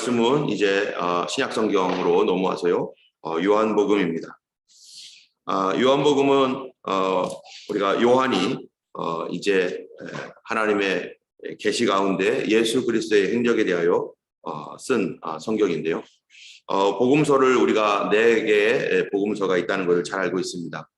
말씀은 이제 어, 신약 성경으로 넘어와서요. 어, 요한복음입니다. 아, 요한복음은 어, 우리가 요한이 어, 이제 에, 하나님의 계시 가운데 예수 그리스도의 행적에 대하여 어, 쓴 아, 성경인데요. 어, 복음서를 우리가 네 개의 복음서가 있다는 것을 잘 알고 있습니다.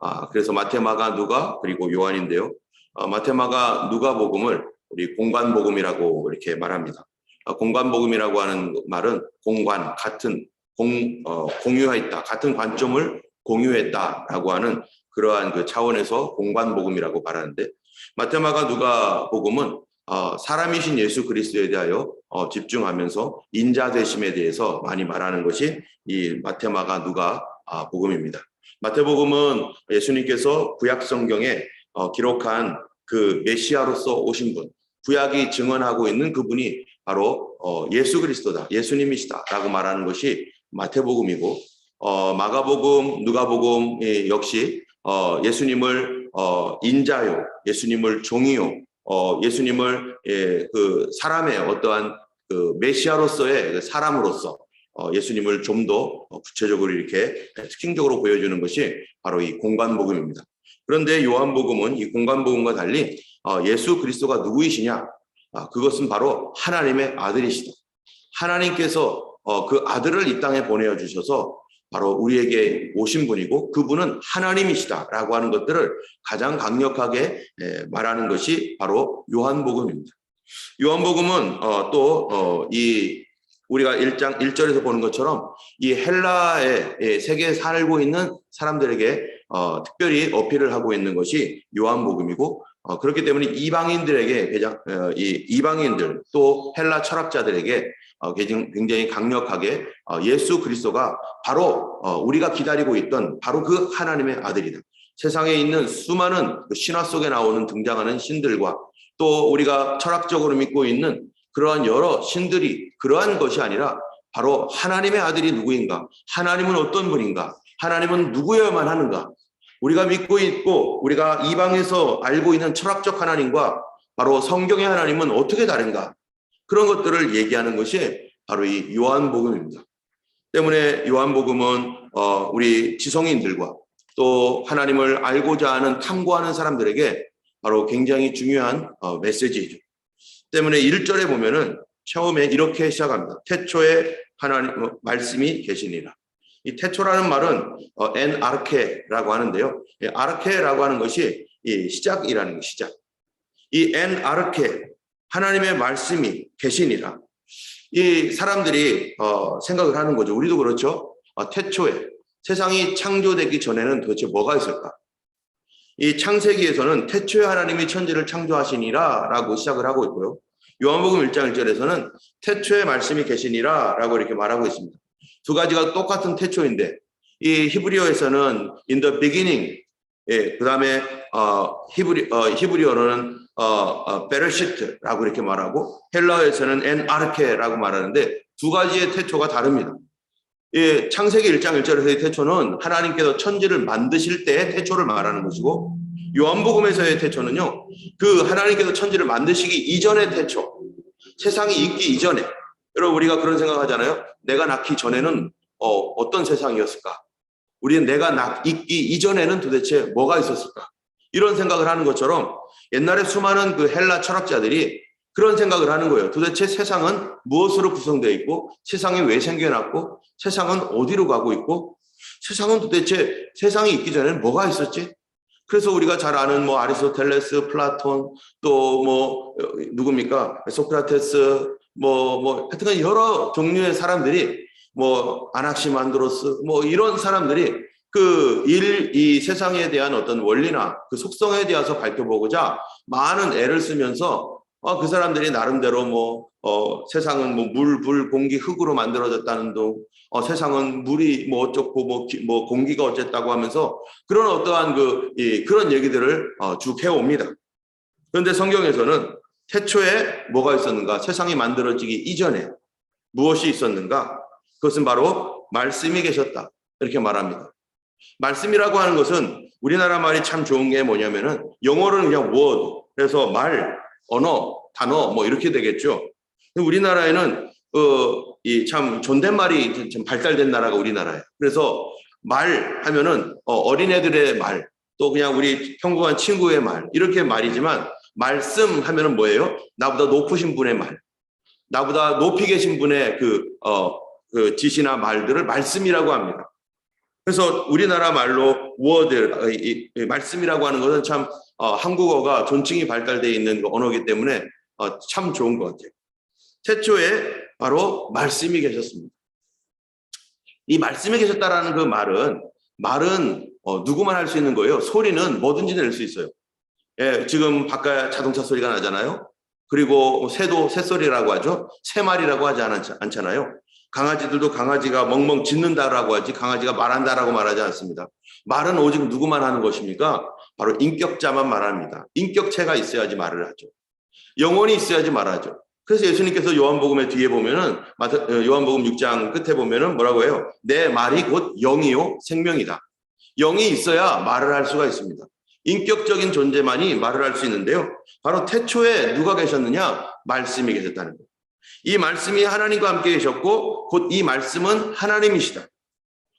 아, 그래서 마테마가 누가 그리고 요한인데요. 어, 마테마가 누가 복음을 우리 공간 복음이라고 이렇게 말합니다. 어, 공간 복음이라고 하는 말은 공관 같은 공 어, 공유했다 같은 관점을 공유했다라고 하는 그러한 그 차원에서 공간 복음이라고 말하는데 마테마가 누가 복음은 어, 사람이신 예수 그리스도에 대하여 어, 집중하면서 인자 되심에 대해서 많이 말하는 것이 이 마테마가 누가 아, 복음입니다. 마태복음은 예수님께서 구약 성경에 어, 기록한 그 메시아로서 오신 분, 구약이 증언하고 있는 그분이 바로 어, 예수 그리스도다, 예수님이시다라고 말하는 것이 마태복음이고 어, 마가복음, 누가복음 예, 역시 어, 예수님을 어, 인자요, 예수님을 종이요, 어, 예수님을 예, 그 사람의 어떠한 그 메시아로서의 그 사람으로서 어, 예수님을 좀 더 구체적으로 이렇게 특징적으로 보여주는 것이 바로 이 공간복음입니다. 그런데 요한복음은 이 공간복음과 달리 어, 예수 그리스도가 누구이시냐? 아, 그것은 바로 하나님의 아들이시다. 하나님께서 어, 그 아들을 이 땅에 보내어 주셔서 바로 우리에게 오신 분이고 그분은 하나님이시다라고 하는 것들을 가장 강력하게 에, 말하는 것이 바로 요한복음입니다. 요한복음은 어, 또이 우리가 1장 1절에서 보는 것처럼 이 헬라의 예, 세계에 살고 있는 사람들에게 어, 특별히 어필을 하고 있는 것이 요한복음이고 어, 그렇기 때문에 이방인들에게 가장 어, 이 이방인들 또 헬라 철학자들에게 어, 굉장히 강력하게 어, 예수 그리스도가 바로 어, 우리가 기다리고 있던 바로 그 하나님의 아들이다. 세상에 있는 수많은 그 신화 속에 나오는 등장하는 신들과 또 우리가 철학적으로 믿고 있는 그러한 여러 신들이 그러한 것이 아니라 바로 하나님의 아들이 누구인가? 하나님은 어떤 분인가? 하나님은 누구여야만 하는가? 우리가 믿고 있고 우리가 이방에서 알고 있는 철학적 하나님과 바로 성경의 하나님은 어떻게 다른가? 그런 것들을 얘기하는 것이 바로 이 요한복음입니다. 때문에 요한복음은 어, 우리 지성인들과 또 하나님을 알고자 하는 탐구하는 사람들에게 바로 굉장히 중요한 어, 메시지죠. 때문에 1절에 보면은 처음에 이렇게 시작합니다. 태초에 하나님 어, 말씀이 계시니라. 이 태초라는 말은 어, 엔 아르케라고 하는데요. 이 아르케라고 하는 것이 이 시작이라는 거 시작. 이 엔 아르케 하나님의 말씀이 계시니라. 이 사람들이 어, 생각을 하는 거죠. 우리도 그렇죠. 어, 태초에 세상이 창조되기 전에는 도대체 뭐가 있을까? 이 창세기에서는 태초에 하나님이 천지를 창조하시니라 라고 시작을 하고 있고요. 요한복음 1장 1절에서는 태초에 말씀이 계시니라 라고 이렇게 말하고 있습니다. 두 가지가 똑같은 태초인데 이 히브리어에서는 in the beginning 예, 그 다음에 어, 히브리, 어, 히브리어로는 어, 어, 베르시트라고 이렇게 말하고 헬라어에서는 엔 아르케라고 말하는데 두 가지의 태초가 다릅니다. 예, 창세기 1장 1절에서의 태초는 하나님께서 천지를 만드실 때의 태초를 말하는 것이고 요한복음에서의 태초는요. 그 하나님께서 천지를 만드시기 이전의 태초. 세상이 있기 이전에. 여러분 우리가 그런 생각하잖아요. 내가 낳기 전에는 어, 어떤 세상이었을까? 우리는 내가 낳, 있기 이전에는 도대체 뭐가 있었을까? 이런 생각을 하는 것처럼 옛날에 수많은 그 헬라 철학자들이 그런 생각을 하는 거예요. 도대체 세상은 무엇으로 구성되어 있고 세상이 왜 생겨났고 세상은 어디로 가고 있고 세상은 도대체 세상이 있기 전에는 뭐가 있었지? 그래서 우리가 잘 아는 뭐 아리스토텔레스, 플라톤 또 뭐 누굽니까? 소크라테스 뭐뭐 뭐 하여튼 여러 종류의 사람들이 뭐 아낙시만드로스 뭐 이런 사람들이 그 일 이 세상에 대한 어떤 원리나 그 속성에 대해서 밝혀보고자 많은 애를 쓰면서 어, 그 사람들이 나름대로 뭐, 어, 세상은 뭐 물, 불, 공기, 흙으로 만들어졌다는 둥, 어, 세상은 물이 뭐 어쩌고 뭐, 기, 뭐 공기가 어쨌다고 하면서 그런 어떠한 그, 이, 그런 얘기들을 어, 쭉 해옵니다. 그런데 성경에서는 태초에 뭐가 있었는가? 세상이 만들어지기 이전에 무엇이 있었는가? 그것은 바로 말씀이 계셨다. 이렇게 말합니다. 말씀이라고 하는 것은 우리나라 말이 참 좋은 게 뭐냐면은 영어로는 그냥 word. 그래서 말, 언어, 단어 뭐 이렇게 되겠죠. 우리나라에는 어, 이참 존댓말이 좀 발달된 나라가 우리나라예요. 그래서 말 하면은 어, 어린애들의 말, 또 그냥 우리 평범한 친구의 말 이렇게 말이지만 말씀 하면은 뭐예요? 나보다 높으신 분의 말, 나보다 높이 계신 분의 그, 어, 그 지시나 말들을 말씀이라고 합니다. 그래서 우리나라 말로 워드, 말씀이라고 하는 것은 참 어, 한국어가 존칭이 발달되어 있는 그 언어이기 때문에 어, 참 좋은 것 같아요. 태초에 바로 말씀이 계셨습니다. 이 말씀이 계셨다라는 그 말은 말은 어, 누구만 할 수 있는 거예요. 소리는 뭐든지 낼 수 있어요. 예, 지금 바깥 자동차 소리가 나잖아요. 그리고 새도 새소리라고 하죠. 새말이라고 하지 않- 않잖아요. 강아지들도 강아지가 멍멍 짖는다라고 하지 강아지가 말한다라고 말하지 않습니다. 말은 오직 누구만 하는 것입니까? 바로 인격자만 말합니다. 인격체가 있어야지 말을 하죠. 영혼이 있어야지 말하죠. 그래서 예수님께서 요한복음의 뒤에 보면은 어, 요한복음 6장 끝에 보면은 뭐라고 해요? 내 말이 곧 영이요 생명이다. 영이 있어야 말을 할 수가 있습니다. 인격적인 존재만이 말을 할 수 있는데요. 바로 태초에 누가 계셨느냐? 말씀이 계셨다는 거예요. 이 말씀이 하나님과 함께 계셨고 곧 이 말씀은 하나님이시다.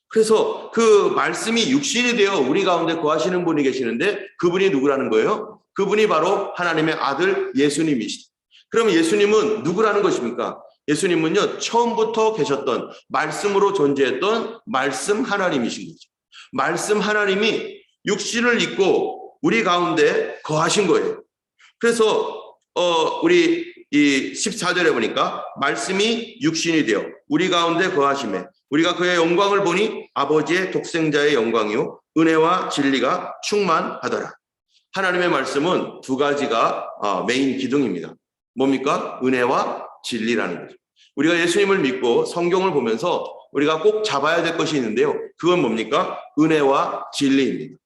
그래서 그 말씀이 육신이 되어 우리 가운데 거하시는 분이 계시는데 그분이 누구라는 거예요? 그분이 바로 하나님의 아들 예수님이시다. 그럼 예수님은 누구라는 것입니까? 예수님은요, 처음부터 계셨던 말씀으로 존재했던 말씀 하나님이신 거죠. 말씀 하나님이 육신을 입고 우리 가운데 거하신 거예요. 그래서 어 우리 이 14절에 보니까 말씀이 육신이 되어 우리 가운데 거하심에 우리가 그의 영광을 보니 아버지의 독생자의 영광이요 은혜와 진리가 충만하더라. 하나님의 말씀은 두 가지가 어, 메인 기둥입니다. 뭡니까? 은혜와 진리라는 거죠. 우리가 예수님을 믿고 성경을 보면서 우리가 꼭 잡아야 될 것이 있는데요. 그건 뭡니까? 은혜와 진리입니다.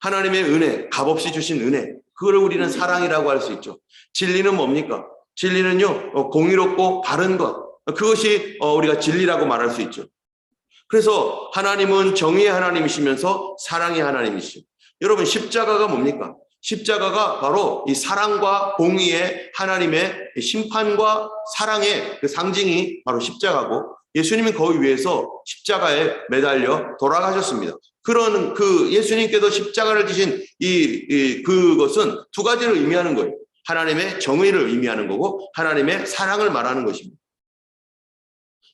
하나님의 은혜, 값없이 주신 은혜, 그걸 우리는 사랑이라고 할 수 있죠. 진리는 뭡니까? 진리는요, 어, 공의롭고 바른 것. 그것이 어, 우리가 진리라고 말할 수 있죠. 그래서 하나님은 정의의 하나님이시면서 사랑의 하나님이시죠. 여러분, 십자가가 뭡니까? 십자가가 바로 이 사랑과 공의의 하나님의 심판과 사랑의 그 상징이 바로 십자가고 예수님은 거기 위해서 십자가에 매달려 돌아가셨습니다. 그런 그 예수님께서 십자가를 지신 이, 이 그것은 두 가지를 의미하는 거예요. 하나님의 정의를 의미하는 거고 하나님의 사랑을 말하는 것입니다.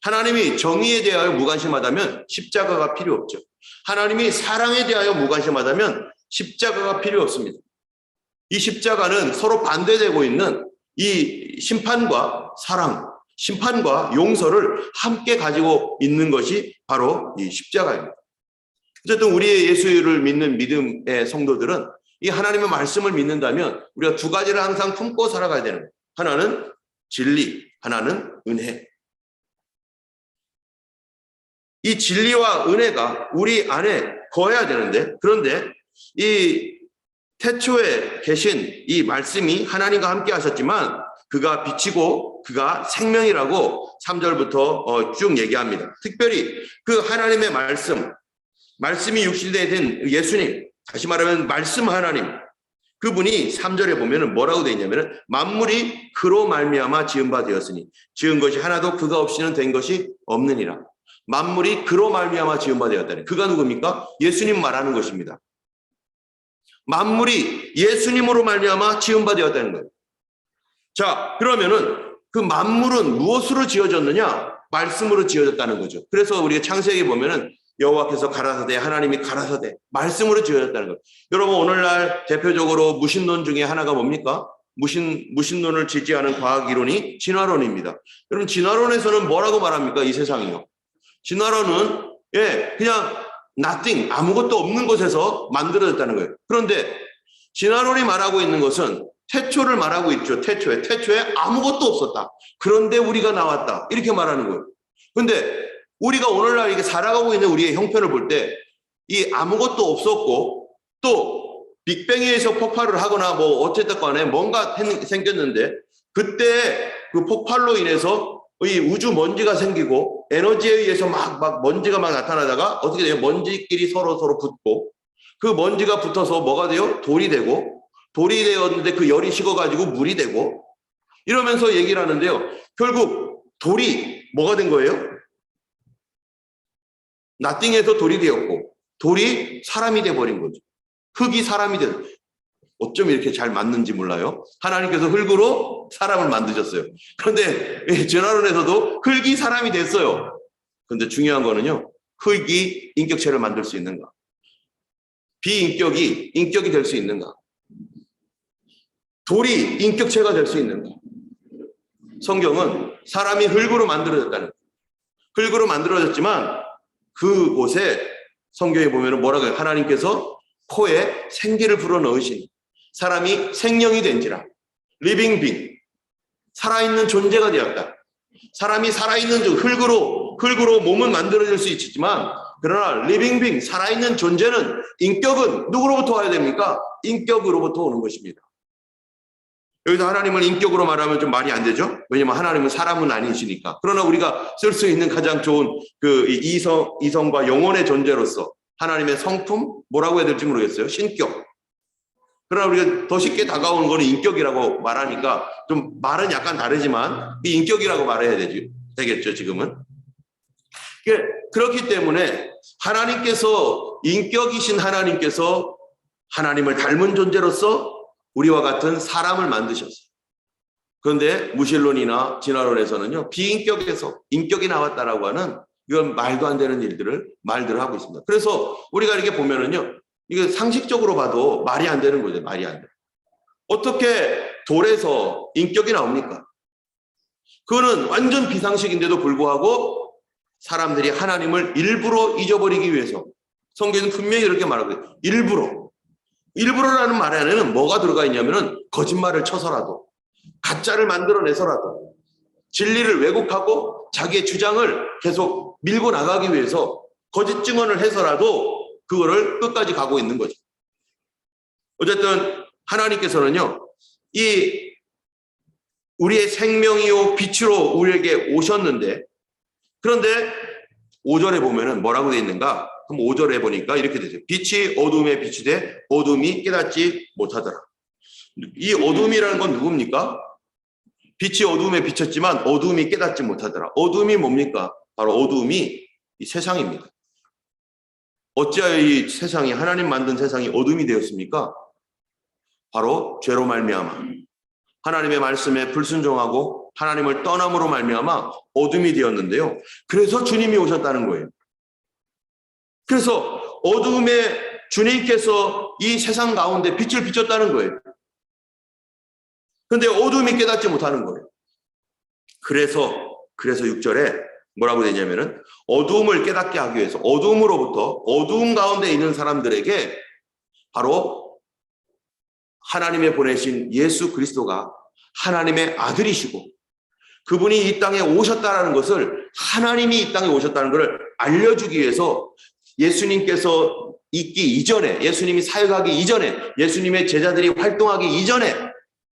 하나님이 정의에 대하여 무관심하다면 십자가가 필요 없죠. 하나님이 사랑에 대하여 무관심하다면 십자가가 필요 없습니다. 이 십자가는 서로 반대되고 있는 이 심판과 사랑, 심판과 용서를 함께 가지고 있는 것이 바로 이 십자가입니다. 어쨌든 우리의 예수를 믿는 믿음의 성도들은 이 하나님의 말씀을 믿는다면 우리가 두 가지를 항상 품고 살아가야 되는 거예요. 하나는 진리, 하나는 은혜. 이 진리와 은혜가 우리 안에 거해야 되는데 그런데 이 태초에 계신 이 말씀이 하나님과 함께 하셨지만 그가 빛이고 그가 생명이라고 3절부터 어, 쭉 얘기합니다. 특별히 그 하나님의 말씀, 말씀이 육신에 된 예수님, 다시 말하면 말씀 하나님, 그분이 3절에 보면은 뭐라고 되어 있냐면은 만물이 그로 말미암아 지은 바 되었으니 지은 것이 하나도 그가 없이는 된 것이 없느니라. 만물이 그로 말미암아 지은 바 되었다니. 그가 누굽니까? 예수님 말하는 것입니다. 만물이 예수님으로 말미암아 지은 바 되었다는 거예요. 자, 그러면은 그 만물은 무엇으로 지어졌느냐? 말씀으로 지어졌다는 거죠. 그래서 우리가 창세기 보면은 여호와께서 가라사대 하나님이 가라사대 말씀으로 지어졌다는 거예요. 여러분 오늘날 대표적으로 무신론 중에 하나가 뭡니까? 무신 무신론을 지지하는 과학 이론이 진화론입니다. 여러분 진화론에서는 뭐라고 말합니까? 이 세상이요. 진화론은 예, 그냥 nothing 아무것도 없는 곳에서 만들어졌다는 거예요. 그런데 진화론이 말하고 있는 것은 태초를 말하고 있죠. 태초에 태초에 아무것도 없었다. 그런데 우리가 나왔다. 이렇게 말하는 거예요. 근데 우리가 오늘날 이게 살아가고 있는 우리의 형편을 볼 때 이 아무것도 없었고 또 빅뱅에 의해서 폭발을 하거나 뭐 어쨌든 간에 뭔가 생겼는데 그때 그 폭발로 인해서 이 우주 먼지가 생기고 에너지에 의해서 막, 막 먼지가 막 나타나다가 어떻게 돼요? 먼지끼리 서로 서로 붙고 그 먼지가 붙어서 뭐가 돼요? 돌이 되고 돌이 되었는데 그 열이 식어가지고 물이 되고 이러면서 얘기를 하는데요. 결국 돌이 뭐가 된 거예요? 나띵에서 돌이 되었고 돌이 사람이 돼 버린 거죠. 흙이 사람이 된 어쩜 이렇게 잘 맞는지 몰라요. 하나님께서 흙으로 사람을 만드셨어요. 그런데 전화론에서도 흙이 사람이 됐어요. 그런데 중요한 거는요. 흙이 인격체를 만들 수 있는가? 비인격이 인격이 될 수 있는가? 돌이 인격체가 될 수 있는가? 성경은 사람이 흙으로 만들어졌다는. 흙으로 만들어졌지만 그곳에 성경에 보면은 뭐라고 해요? 하나님께서 코에 생기를 불어 넣으신 사람이 생명이 된지라 리빙 빙 살아있는 존재가 되었다. 사람이 살아있는 존 흙으로 흙으로 몸은 만들어질 수 있지만 그러나 리빙 빙 살아있는 존재는 인격은 누구로부터 와야 됩니까? 인격으로부터 오는 것입니다. 여기서 하나님을 인격으로 말하면 좀 말이 안 되죠? 왜냐면 하나님은 사람은 아니시니까. 그러나 우리가 쓸 수 있는 가장 좋은 그 이성, 이성과 영혼의 존재로서 하나님의 성품? 뭐라고 해야 될지 모르겠어요. 신격. 그러나 우리가 더 쉽게 다가오는 거는 인격이라고 말하니까 좀 말은 약간 다르지만 이 인격이라고 말해야 되지, 되겠죠, 지금은. 그- 그렇기 때문에 하나님께서 인격이신 하나님께서 하나님을 닮은 존재로서 우리와 같은 사람을 만드셨어요. 그런데 무신론이나 진화론에서는요, 비인격에서 인격이 나왔다라고 하는 이건 말도 안 되는 일들을 말들을 하고 있습니다. 그래서 우리가 이렇게 보면은요, 이게 상식적으로 봐도 말이 안 되는 거죠. 말이 안 돼. 어떻게 돌에서 인격이 나옵니까? 그거는 완전 비상식인데도 불구하고 사람들이 하나님을 일부러 잊어버리기 위해서 성경은 분명히 이렇게 말하고 있어요. 일부러. 일부러라는 말 안에는 뭐가 들어가 있냐면은 거짓말을 쳐서라도 가짜를 만들어내서라도 진리를 왜곡하고 자기의 주장을 계속 밀고 나가기 위해서 거짓 증언을 해서라도 그거를 끝까지 가고 있는 거죠. 어쨌든 하나님께서는요, 이 우리의 생명이요 빛으로 우리에게 오셨는데 그런데 5절에 보면은 뭐라고 돼 있는가? 그럼 5절에 보니까 이렇게 되죠. 빛이 어둠에 빛이 돼 어둠이 깨닫지 못하더라. 이 어둠이라는 건 누굽니까? 빛이 어둠에 비쳤지만 어둠이 깨닫지 못하더라. 어둠이 뭡니까? 바로 어둠이 이 세상입니다. 어찌하여 이 세상이 하나님 만든 세상이 어둠이 되었습니까? 바로 죄로 말미암아 하나님의 말씀에 불순종하고 하나님을 떠남으로 말미암아 어둠이 되었는데요. 그래서 주님이 오셨다는 거예요. 그래서 어둠에 주님께서 이 세상 가운데 빛을 비췄다는 거예요. 근데 어둠이 깨닫지 못하는 거예요. 그래서 그래서 6절에 뭐라고 되냐면은 어둠을 깨닫게 하기 위해서 어둠으로부터 어두운 가운데 있는 사람들에게 바로 하나님의 보내신 예수 그리스도가 하나님의 아들이시고 그분이 이 땅에 오셨다라는 것을 하나님이 이 땅에 오셨다는 것을 알려주기 위해서 예수님께서 있기 이전에 예수님이 사역하기 이전에 예수님의 제자들이 활동하기 이전에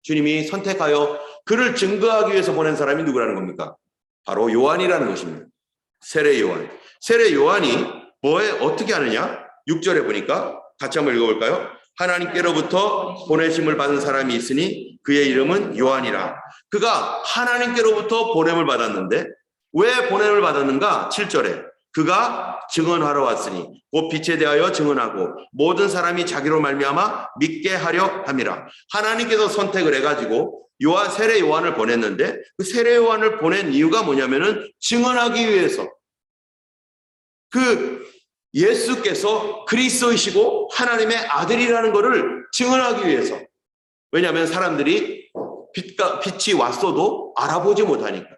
주님이 선택하여 그를 증거하기 위해서 보낸 사람이 누구라는 겁니까? 바로 요한이라는 것입니다. 세례 요한. 세례 요한이 뭐에 어떻게 하느냐? 6절에 보니까 같이 한번 읽어볼까요? 하나님께로부터 보내심을 받은 사람이 있으니 그의 이름은 요한이라. 그가 하나님께로부터 보냄을 받았는데 왜 보냄을 받았는가? 7절에 그가 증언하러 왔으니 곧 빛에 대하여 증언하고 모든 사람이 자기로 말미암아 믿게 하려 함이라. 하나님께서 선택을 해가지고 요한 세례 요한을 보냈는데 그 세례 요한을 보낸 이유가 뭐냐면은 증언하기 위해서. 그 예수께서 그리스도이시고 하나님의 아들이라는 것을 증언하기 위해서. 왜냐하면 사람들이 빛과 빛이 왔어도 알아보지 못하니까.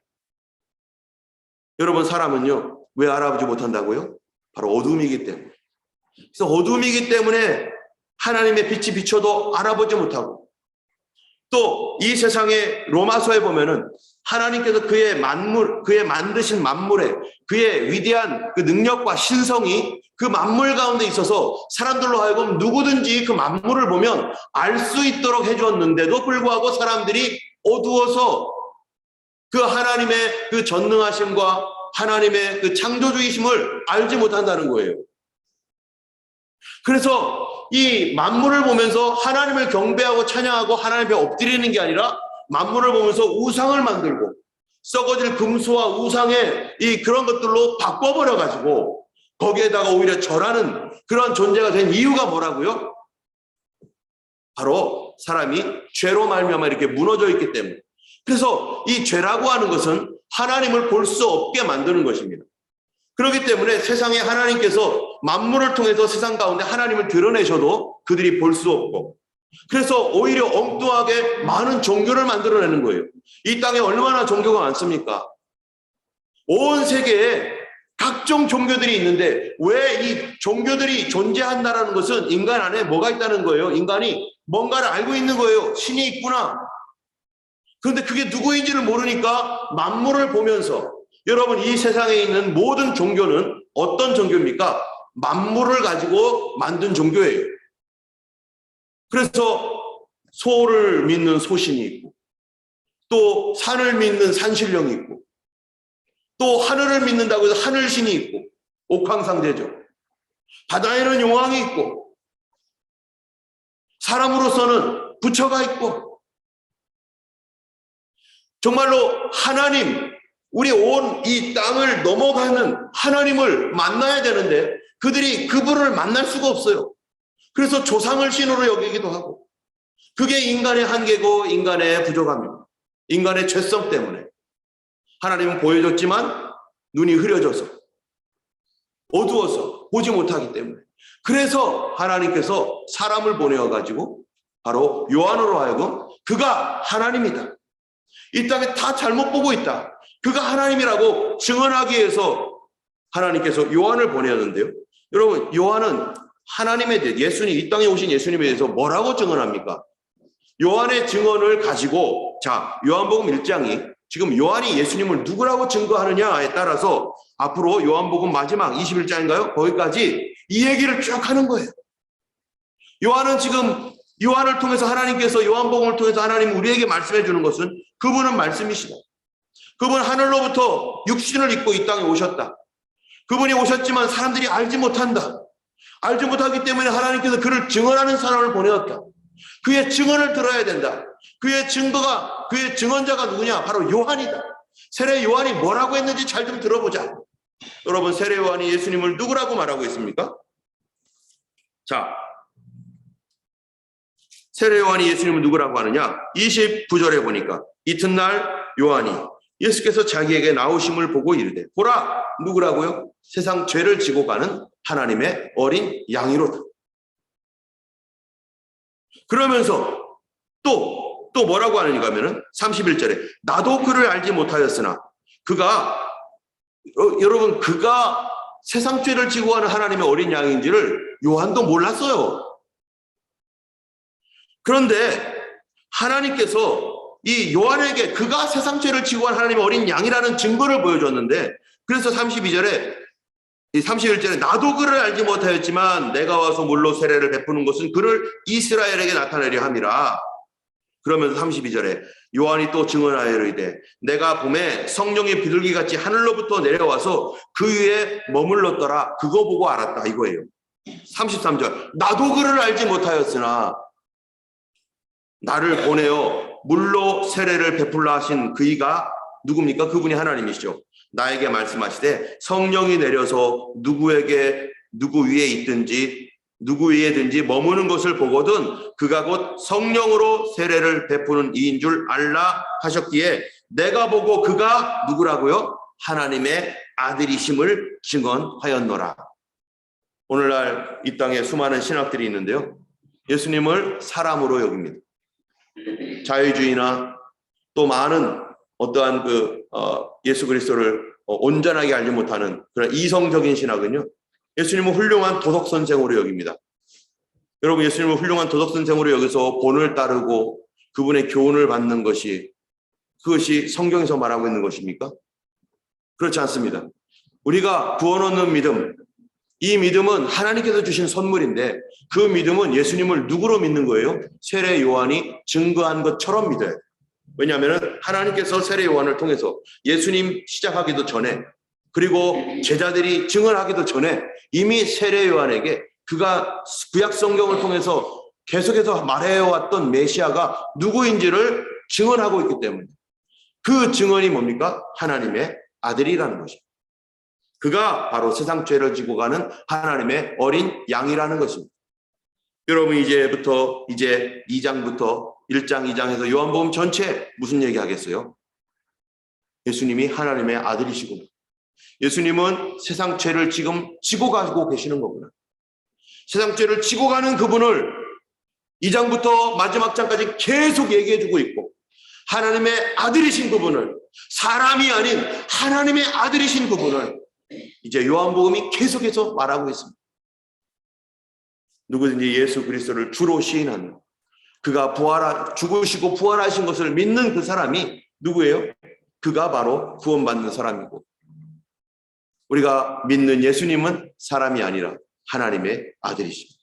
여러분 사람은요 왜 알아보지 못한다고요? 바로 어둠이기 때문에 그래서 어둠이기 때문에 하나님의 빛이 비춰도 알아보지 못하고 또 이 세상의 로마서에 보면은 하나님께서 그의 만물, 그의 만드신 만물에 그의 위대한 그 능력과 신성이 그 만물 가운데 있어서 사람들로 하여금 누구든지 그 만물을 보면 알 수 있도록 해주었는데도 불구하고 사람들이 어두워서 그 하나님의 그 전능하심과 하나님의 그 창조주의심을 알지 못한다는 거예요. 그래서 이 만물을 보면서 하나님을 경배하고 찬양하고 하나님께 엎드리는 게 아니라 만물을 보면서 우상을 만들고 썩어질 금수와 우상의 이 그런 것들로 바꿔버려 가지고 거기에다가 오히려 절하는 그런 존재가 된 이유가 뭐라고요? 바로 사람이 죄로 말미암아 이렇게 무너져 있기 때문에. 그래서 이 죄라고 하는 것은 하나님을 볼 수 없게 만드는 것입니다. 그렇기 때문에 세상에 하나님께서 만물을 통해서 세상 가운데 하나님을 드러내셔도 그들이 볼 수 없고 그래서 오히려 엉뚱하게 많은 종교를 만들어내는 거예요. 이 땅에 얼마나 종교가 많습니까? 온 세계에 각종 종교들이 있는데 왜 이 종교들이 존재한다라는 것은 인간 안에 뭐가 있다는 거예요? 인간이 뭔가를 알고 있는 거예요. 신이 있구나. 그런데 그게 누구인지를 모르니까 만물을 보면서 여러분 이 세상에 있는 모든 종교는 어떤 종교입니까? 만물을 가지고 만든 종교예요. 그래서 소를 믿는 소신이 있고 또 산을 믿는 산신령이 있고 또 하늘을 믿는다고 해서 하늘신이 있고 옥황상제죠. 바다에는 용왕이 있고 사람으로서는 부처가 있고 정말로 하나님 우리 온 이 땅을 넘어가는 하나님을 만나야 되는데 그들이 그분을 만날 수가 없어요. 그래서 조상을 신으로 여기기도 하고 그게 인간의 한계고 인간의 부족함입니다. 인간의 죄성 때문에 하나님은 보여줬지만 눈이 흐려져서 어두워서 보지 못하기 때문에 그래서 하나님께서 사람을 보내어 가지고 바로 요한으로 하여금 그가 하나님이다. 이 땅에 다 잘못 보고 있다. 그가 하나님이라고 증언하기 위해서 하나님께서 요한을 보내었는데요. 여러분, 요한은 하나님에 대해 예수님 이 땅에 오신 예수님에 대해서 뭐라고 증언합니까? 요한의 증언을 가지고 자, 요한복음 1장이 지금 요한이 예수님을 누구라고 증거하느냐에 따라서 앞으로 요한복음 마지막 21장인가요? 거기까지 이 얘기를 쭉 하는 거예요. 요한은 지금 요한을 통해서 하나님께서 요한복음을 통해서 하나님 우리에게 말씀해 주는 것은 그분은 말씀이시다. 그분 하늘로부터 육신을 입고 이 땅에 오셨다. 그분이 오셨지만 사람들이 알지 못한다. 알지 못하기 때문에 하나님께서 그를 증언하는 사람을 보내었다. 그의 증언을 들어야 된다. 그의 증거가 그의 증언자가 누구냐? 바로 요한이다. 세례 요한이 뭐라고 했는지 잘 좀 들어보자. 여러분 세례 요한이 예수님을 누구라고 말하고 있습니까? 자, 세례 요한이 예수님을 누구라고 하느냐? 29절에 보니까 이튿날 요한이 예수께서 자기에게 나오심을 보고 이르되 보라 누구라고요? 세상 죄를 지고 가는 하나님의 어린 양이로다. 그러면서 또또 뭐라고 하는가 하면은 31절에 나도 그를 알지 못하였으나 그가 어, 여러분 그가 세상 죄를 지고 가는 하나님의 어린 양인지를 요한도 몰랐어요. 그런데 하나님께서 이 요한에게 그가 세상 죄를 지고 간 하나님의 어린 양이라는 증거를 보여줬는데 그래서 32절에 이 31절에 나도 그를 알지 못하였지만 내가 와서 물로 세례를 베푸는 것은 그를 이스라엘에게 나타내려 함이라. 그러면서 32절에 요한이 또 증언하여 이르되 내가 봄에 성령의 비둘기 같이 하늘로부터 내려와서 그 위에 머물렀더라. 그거 보고 알았다 이거예요. 33절 나도 그를 알지 못하였으나 나를 보내어 물로 세례를 베풀라 하신 그이가 누굽니까? 그분이 하나님이시죠. 나에게 말씀하시되 성령이 내려서 누구에게 누구 위에 있든지 누구 위에든지 머무는 것을 보거든 그가 곧 성령으로 세례를 베푸는 이인 줄 알라 하셨기에 내가 보고 그가 누구라고요? 하나님의 아들이심을 증언하였노라. 오늘날 이 땅에 수많은 신학들이 있는데요. 예수님을 사람으로 여깁니다. 자유주의나 또 많은 어떠한 그 어, 예수 그리스도를 어, 온전하게 알지 못하는 그런 이성적인 신학은요. 예수님은 훌륭한 도덕 선생으로 여깁니다. 여러분 예수님은 훌륭한 도덕 선생으로 여기서 본을 따르고 그분의 교훈을 받는 것이 그것이 성경에서 말하고 있는 것입니까? 그렇지 않습니다. 우리가 구원 얻는 믿음, 이 믿음은 하나님께서 주신 선물인데 그 믿음은 예수님을 누구로 믿는 거예요? 세례 요한이 증거한 것처럼 믿어야 돼요. 왜냐하면 하나님께서 세례 요한을 통해서 예수님 시작하기도 전에 그리고 제자들이 증언하기도 전에 이미 세례 요한에게 그가 구약 성경을 통해서 계속해서 말해왔던 메시아가 누구인지를 증언하고 있기 때문에 그 증언이 뭡니까? 하나님의 아들이라는 것입니다. 그가 바로 세상 죄를 지고 가는 하나님의 어린 양이라는 것입니다. 여러분 이제부터 이제 2장부터 1장, 2장에서 요한복음 전체 무슨 얘기 하겠어요? 예수님이 하나님의 아들이시구나. 예수님은 세상 죄를 지금 지고 가고 계시는 거구나. 세상 죄를 지고 가는 그분을 2장부터 마지막 장까지 계속 얘기해 주고 있고 하나님의 아들이신 그분을 사람이 아닌 하나님의 아들이신 그분을 이제 요한복음이 계속해서 말하고 있습니다. 누구든지 예수 그리스도를 주로 시인하는 그가 부활하 죽으시고 부활하신 것을 믿는 그 사람이 누구예요? 그가 바로 구원받는 사람이고 우리가 믿는 예수님은 사람이 아니라 하나님의 아들이십니다.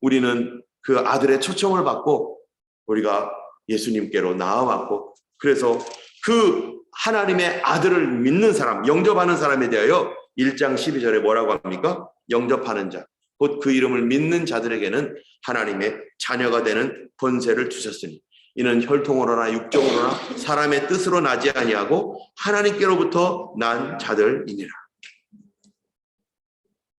우리는 그 아들의 초청을 받고 우리가 예수님께로 나아왔고 그래서 그 하나님의 아들을 믿는 사람, 영접하는 사람에 대하여 1장 12절에 뭐라고 합니까? 영접하는 자, 곧 그 이름을 믿는 자들에게는 하나님의 자녀가 되는 권세를 주셨으니 이는 혈통으로나 육정으로나 사람의 뜻으로 나지 아니하고 하나님께로부터 난 자들이니라.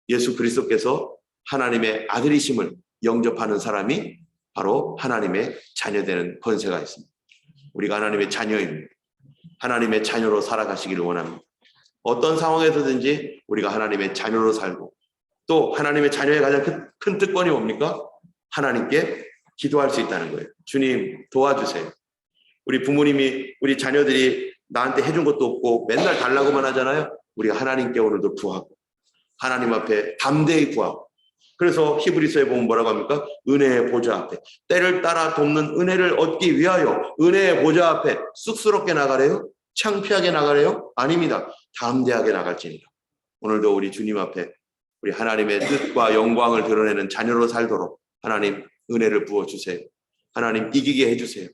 예수 그리스도께서 하나님의 아들이심을 영접하는 사람이 바로 하나님의 자녀 되는 권세가 있습니다. 우리가 하나님의 자녀입니다. 하나님의 자녀로 살아가시기를 원합니다. 어떤 상황에서든지 우리가 하나님의 자녀로 살고 또 하나님의 자녀의 가장 큰, 큰 특권이 뭡니까? 하나님께 기도할 수 있다는 거예요. 주님 도와주세요. 우리 부모님이 우리 자녀들이 나한테 해준 것도 없고 맨날 달라고만 하잖아요. 우리가 하나님께 오늘도 구하고 하나님 앞에 담대히 구하고 그래서 히브리서에 보면 뭐라고 합니까? 은혜의 보좌 앞에 때를 따라 돕는 은혜를 얻기 위하여 은혜의 보좌 앞에 쑥스럽게 나가래요? 창피하게 나가래요? 아닙니다. 담대하게 나갈지니라. 오늘도 우리 주님 앞에 우리 하나님의 뜻과 영광을 드러내는 자녀로 살도록 하나님 은혜를 부어 주세요. 하나님 이기게 해 주세요.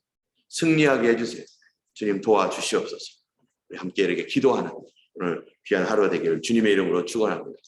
승리하게 해 주세요. 주님 도와주시옵소서. 함께 이렇게 기도하는 오늘 귀한 하루가 되기를 주님의 이름으로 축원합니다.